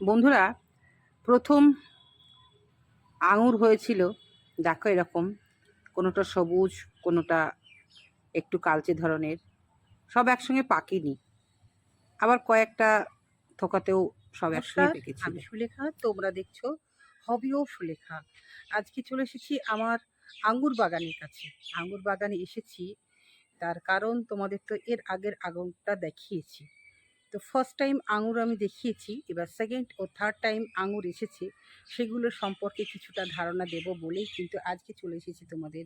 বন্ধুরা প্রথম আঙুর হয়েছিল দেখো এরকম কোনোটা সবুজ কোনোটা একটু কালচে ধরনের সব একসঙ্গে পাকেনি। আবার কয়েকটা থোকাতেও সব একসঙ্গে আমি সুলেখা তোমরা দেখছ হবিও সুলেখা। আজকে চলে এসেছি আমার আঙ্গুর বাগানের কাছে। আঙ্গুর বাগানে এসেছি তার কারণ তোমাদের তো এর আগের আগুনটা দেখিয়েছি। তো ফার্স্ট টাইম আঙুর আমি দেখিয়েছি, এবার সেকেন্ড ও থার্ড টাইম আঙুর এসেছে, সেগুলো সম্পর্কে কিছুটা ধারণা দেব বলেই কিন্তু আজকে চলে এসেছি তোমাদের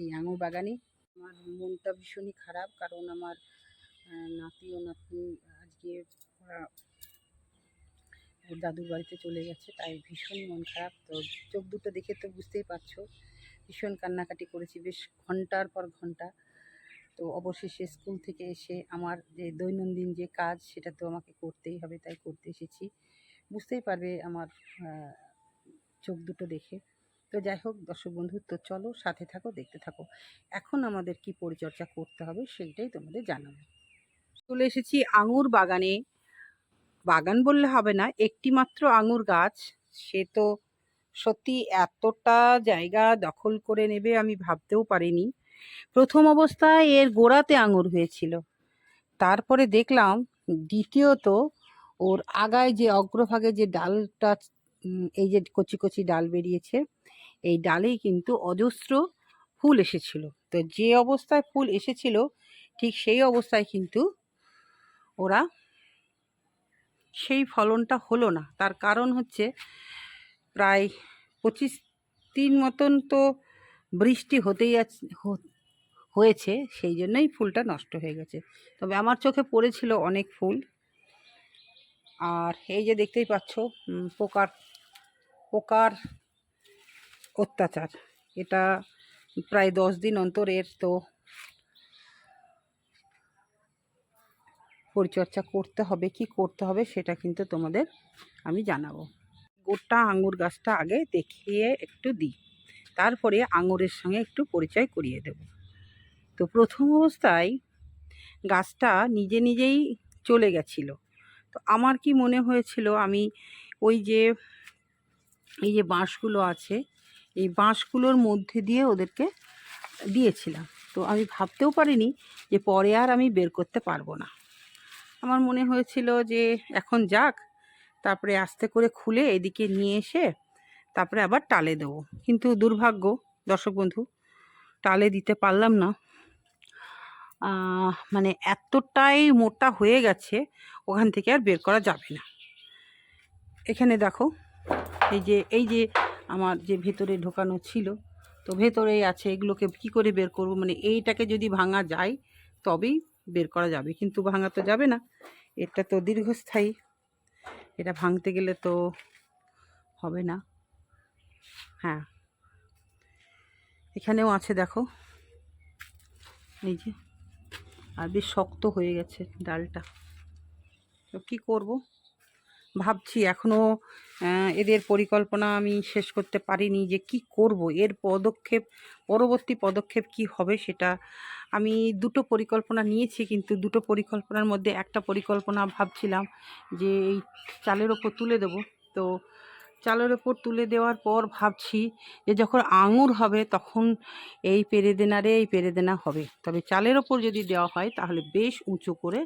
এই আঙুর বাগানে। আমার মনটা ভীষণই খারাপ, কারণ আমার নাতি ও নাতনি আজকে ওরা দাদুর বাড়িতে চলে গেছে, তাই ভীষণ মন খারাপ। তো চোখ দুটো দেখে তো বুঝতেই পারছ, ভীষণ কান্নাকাটি করেছি, বেশ ঘণ্টার পর ঘণ্টা। তো অবশেষে স্কুল থেকে এসে আমার যে দৈনন্দিন যে কাজ, সেটা তো আমাকে করতেই হবে, তাই করতে এসেছি। বুঝতেই পারবে আমার চোখ দুটো দেখে। তো যাই হোক, দর্শক বন্ধু, তো চলো সাথে থাকো, দেখতে থাকো। এখন আমাদের কি পরিচর্যা করতে হবে, সেইটাই তোমাদের জানাব। চলে এসেছি আঙুর বাগানে। বাগান বললে হবে না, একটি মাত্র আঙুর গাছ। সে তো সত্যি এতটা জায়গা দখল করে নেবে আমি ভাবতেও পারিনি। প্রথম অবস্থায় এর গোড়াতে আঙুর হয়েছিল। তারপরে দেখলাম দ্বিতীয়ত ওর আগায় যে অগ্রভাগে যে ডালটা এই যে কচি কচি ডাল বেরিয়েছে, এই ডালেই কিন্তু অজস্র ফুল এসেছিল। তো যে অবস্থায় ফুল এসেছিল, ঠিক সেই অবস্থায় কিন্তু ওরা সেই ফলনটা হলো না। তার কারণ হচ্ছে প্রায় পঁচিশ দিন মতন তো বৃষ্টি হতেই হয়েছে, সেই জন্যই ফুলটা নষ্ট হয়ে গেছে। তবে আমার চোখে পড়েছিল অনেক ফুল। আর এই যে দেখতেই পাচ্ছ পোকার পোকার অত্যাচার। এটা প্রায় দশ দিন অন্তর এর তো পরিচর্যা করতে হবে, কি করতে হবে সেটা কিন্তু তোমাদের আমি জানাব। গোটা আঙুর গাছটা আগে দেখিয়ে একটু দিই। তারপরে আঙুরের সঙ্গে একটু পরিচয় করিয়ে দেব। তো প্রথম অবস্থায় গাছটা নিজে নিজেই চলে গেছিল। তো আমার কি মনে হয়েছিল, আমি ওই যে, এই যে বাঁশগুলো আছে, এই বাঁশগুলোর মধ্যে দিয়ে ওদেরকে দিয়েছিলাম। তো আমি ভাবতেও পারিনি যে পরে আর আমি বের করতে পারব না। আমার মনে হয়েছিল যে এখন যাক, তারপরে আস্তে করে খুলে এদিকে নিয়ে এসে তারপরে আবার টালে দেবো। কিন্তু দুর্ভাগ্য, দর্শক বন্ধু, টালে দিতে পারলাম না। মানে এতটাই মোটা হয়ে গেছে, ওখান থেকে আর বের করা যাবে না। এখানে দেখো, এই যে এই যে আমার যে ভেতরে ঢোকানো ছিল, তো ভেতরেই আছে, এগুলোকে কি করে বের করব? মানে এইটাকে যদি ভাঙা যায়, তবেই বের করা যাবে। কিন্তু ভাঙা তো যাবে না, এটা তো দীর্ঘস্থায়ী। এটা ভাঙতে গেলে তো হবে না। হ্যাঁ। এখানেও আছে, দেখো। এই যে, আর বেশ শক্ত হয়ে গেছে ডালটা। তো কী করব? ভাবছি এখনও এদের পরিকল্পনা আমি শেষ করতে পারিনি যে কি করব। এর পদক্ষেপ, পরবর্তী পদক্ষেপ কি হবে সেটা আমি দুটো পরিকল্পনা নিয়েছি, কিন্তু দুটো পরিকল্পনার মধ্যে একটা পরিকল্পনা ভাবছিলাম যে এই চালের ওপর তুলে দেব। তো চালের ওপর তুলে দেওয়ার পর ভাবছি যে যখন আঙুর হবে তখন এই পেরেদেনারে এই পেরেদেনা হবে। তবে চালের ওপর যদি দেওয়া হয় তাহলে বেশ উঁচু করে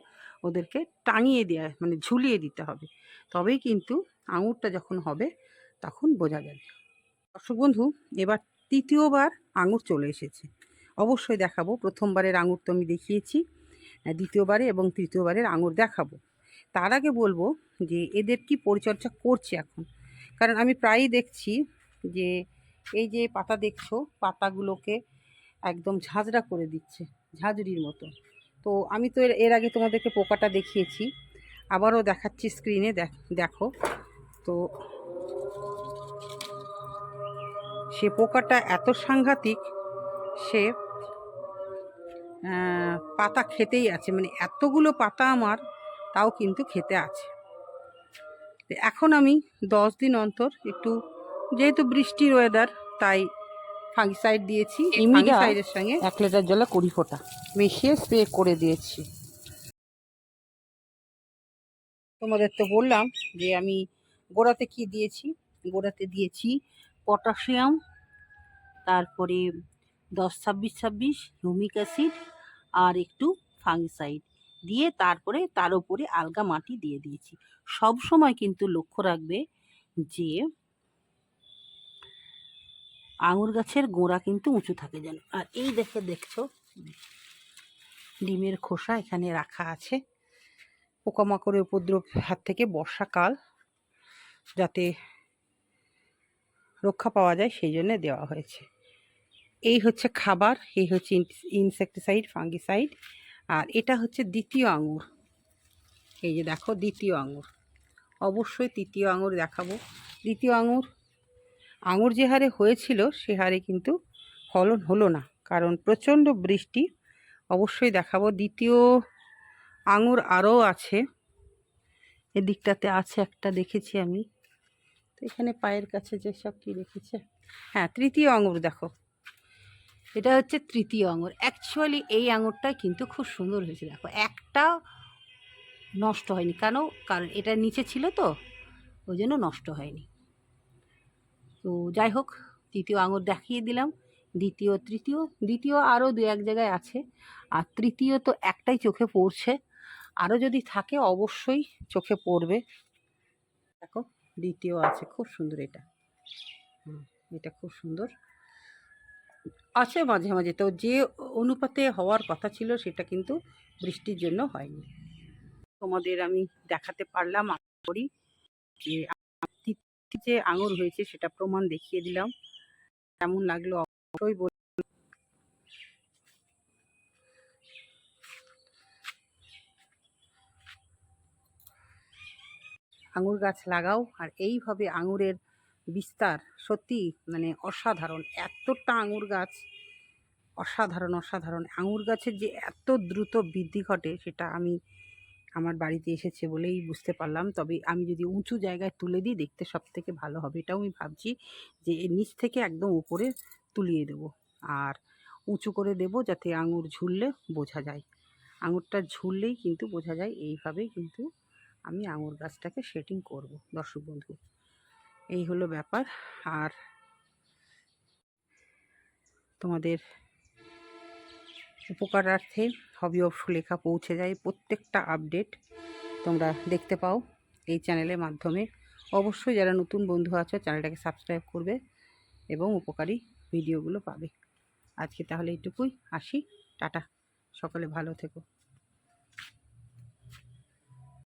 ওদেরকে টাঙিয়ে দেওয়া মানে ঝুলিয়ে দিতে হবে। তবেই কিন্তু আঙুরটা যখন হবে তখন বোঝা যাবে। দর্শক বন্ধু, এবার তৃতীয়বার আঙুর চলে এসেছে। অবশ্যই দেখাবো, প্রথমবারের আঙুর তো আমি দেখিয়েছি। দ্বিতীয়বারে এবং তৃতীয়বারের আঙুর দেখাবো। তার আগে বলব যে এদের কি পরিচর্যা করছে এখন? কারণ আমি প্রায়ই দেখছি যে এই যে পাতা দেখছ, পাতাগুলোকে একদম ঝাঁঝরা করে দিচ্ছে, ঝাঁঝরির মতো। তো আমি তো এর আগে তোমাদেরকে পোকাটা দেখিয়েছি, আবারও দেখাচ্ছি স্ক্রিনে দেখো তো সে পোকাটা এত সাংঘাতিক, সে পাতা খেতেই আছে মানে এতগুলো পাতা আমার, তাও কিন্তু খেতে আছে। এখন আমি দশ দিন অন্তর একটু যেহেতু বৃষ্টির ওয়েদার তাই ফাঙ্গিসাইড দিয়েছি। ফাঙ্গিসাইডের সঙ্গে এক লিটার জলে কুড়ি ফোঁটা। মিশিয়ে স্প্রে করে দিয়েছি। তোমাদের তো বললাম যে আমি গোড়াতে কি দিয়েছি? গোড়াতে দিয়েছি পটাশিয়াম তারপরে দশ ছাব্বিশ ছাব্বিশ হিউমিক অ্যাসিড আর একটু ফাঙ্গিসাইড দিয়ে তারপরে তার উপরে আলগা মাটি দিয়ে দিয়েছি। সব সময় কিন্তু লক্ষ্য রাখবে যে, আঙুর গাছের গোড়া কিন্তু উঁচু থাকে যেন। আর এই দেখে দেখছ, ডিমের খোসা এখানে রাখা আছে। পোকামাকড়ের উপদ্রব হাত থেকে বর্ষাকাল যাতে রক্ষা পাওয়া যায় সেই জন্যে দেওয়া হয়েছে। এই হচ্ছে খাবার, এই হচ্ছে ইনসেকটিসাইড, ফাঙ্গিসাইড। আর এটা হচ্ছে দ্বিতীয় আঙুর। এই যে দেখো, দ্বিতীয় আঙুর। অবশ্যই তৃতীয় আঙুর দেখাবো। দ্বিতীয় আঙুর আঙুর যে হারে হয়েছিল, সে হারে কিন্তু ফলন হলো না। কারণ প্রচণ্ড বৃষ্টি। অবশ্যই দেখাবো, দ্বিতীয় আঙুর আরও আছে। এদিকটাতে আছে একটা, দেখেছি আমি। তো এখানে পায়ের কাছে যেসব কি রেখেছে? হ্যাঁ তৃতীয় আঙুর দেখো। এটা হচ্ছে তৃতীয় আঙুর। অ্যাকচুয়ালি এই আঙুরটা কিন্তু খুব সুন্দর হয়েছে, দেখো। একটা নষ্ট হয়নি, কেন? কারণ এটা নিচে ছিল তো, ওই জন্য নষ্ট হয়নি। তো যাই হোক, তৃতীয় আঙুর দেখিয়ে দিলাম, দ্বিতীয়, তৃতীয়, দ্বিতীয় আরও দু এক জায়গায় আছে। আর তৃতীয় তো একটাই চোখে পড়ছে। আরও যদি থাকে, অবশ্যই চোখে পড়বে। দেখো, দ্বিতীয় আছে, খুব সুন্দর এটা। এটা খুব সুন্দর। আছে মাঝে মাঝে। তো যে অনুপাতে হওয়ার কথা ছিল সেটা কিন্তু বৃষ্টির জন্য হয়নি। তোমাদের আমি দেখাতে পারলাম, আশা করি যে যে আঙুর হয়েছে সেটা প্রমাণ দেখিয়ে দিলাম। কেমন লাগল অবশ্যই বল আঙুর গাছ লাগাও, আর এইভাবে আঙুরের বিস্তার, সত্যি মানে অসাধারণ। এতটা আঙুর গাছ, অসাধারণ অসাধারণ। আঙুর গাছের যে এত দ্রুত বৃদ্ধি ঘটে, সেটা আমি আমার বাড়িতে এসেছে বলেই বুঝতে পারলাম। তবে আমি যদি উঁচু জায়গায় তুলে দিই, দেখতে সব থেকে ভালো হবে এটাও আমি ভাবছি যে নিচ থেকে একদম উপরে তুলিয়ে দেবো আর উঁচু করে দেবো যাতে আঙুর ঝুললে বোঝা যায়। আঙুরটা ঝুললেই কিন্তু বোঝা যায়, এইভাবেই কিন্তু আমি আঙুর গাছটাকে সেটিং করব। দর্শক বন্ধু এই হলো ব্যাপার। আর তোমাদের উপকারার্থে হবি অফ সুলেখা পৌঁছে যায় প্রত্যেকটা আপডেট তোমরা দেখতে পাও এই চ্যানেলের মাধ্যমে। অবশ্যই যারা নতুন বন্ধু আছো চ্যানেলটাকে সাবস্ক্রাইব করবে এবং উপকারী ভিডিওগুলো পাবে। আজকে তাহলে এইটুকুই আসি, টাটা, সকলে ভালো থেকো।